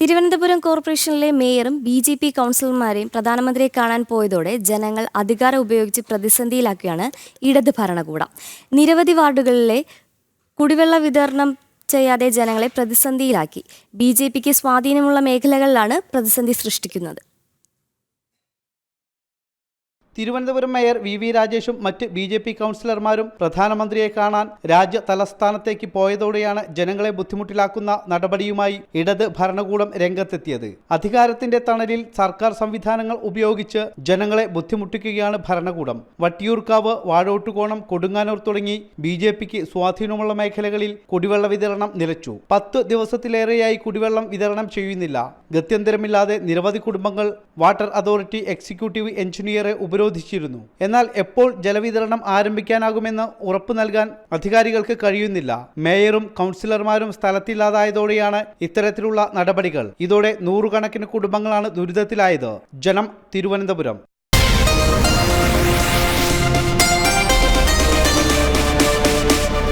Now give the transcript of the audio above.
തിരുവനന്തപുരം കോർപ്പറേഷനിലെ മേയറും B J P കൗൺസിലർമാരെയും പ്രധാനമന്ത്രിയെ കാണാൻ പോയതോടെ ജനങ്ങൾ അധികാരം ഉപയോഗിച്ച് പ്രതിസന്ധിയിലാക്കുകയാണ് ഇടത് ഭരണകൂടം. നിരവധി വാർഡുകളിലെ കുടിവെള്ള വിതരണം ചെയ്യാതെ ജനങ്ങളെ പ്രതിസന്ധിയിലാക്കി. ബി ജെ പിക്ക് സ്വാധീനമുള്ള മേഖലകളിലാണ് പ്രതിസന്ധി സൃഷ്ടിക്കുന്നത്. തിരുവനന്തപുരം മേയർ വി വി രാജേഷും മറ്റ് ബി ജെ പി കൗൺസിലർമാരും പ്രധാനമന്ത്രിയെ കാണാൻ രാജ്യ തലസ്ഥാനത്തേക്ക് പോയതോടെയാണ് ജനങ്ങളെ ബുദ്ധിമുട്ടിലാക്കുന്ന നടപടിയുമായി ഇടത് ഭരണകൂടം രംഗത്തെത്തിയത്. അധികാരത്തിന്റെ തണലിൽ സർക്കാർ സംവിധാനങ്ങൾ ഉപയോഗിച്ച് ജനങ്ങളെ ബുദ്ധിമുട്ടിക്കുകയാണ് ഭരണകൂടം. വട്ടിയൂർക്കാവ് വാഴോട്ടുകോണം കൊടുങ്ങാനൂർ തുടങ്ങി ബി ജെ പിക്ക് സ്വാധീനമുള്ള മേഖലകളിൽ കുടിവെള്ള വിതരണം നിലച്ചു. പത്ത് ദിവസത്തിലേറെയായി കുടിവെള്ളം വിതരണം ചെയ്യുന്നില്ല. ഗത്യന്തരമില്ലാതെ നിരവധി കുടുംബങ്ങൾ വാട്ടർ അതോറിറ്റി എക്സിക്യൂട്ടീവ് എഞ്ചിനീയറെ ഉപരോധിച്ചിരുന്നു എന്നാൽ എപ്പോൾ ജലവിതരണം ആരംഭിക്കാനാകുമെന്ന് ഉറപ്പു നൽകാൻ അധികാരികൾക്ക് കഴിയുന്നില്ല. മേയറും കൗൺസിലർമാരും സ്ഥലത്തില്ലാതായതോടെയാണ് ഇത്തരത്തിലുള്ള നടപടികൾ. ഇതോടെ നൂറുകണക്കിന് കുടുംബങ്ങളാണ് ദുരിതത്തിലായത്. ജനം തിരുവനന്തപുരം.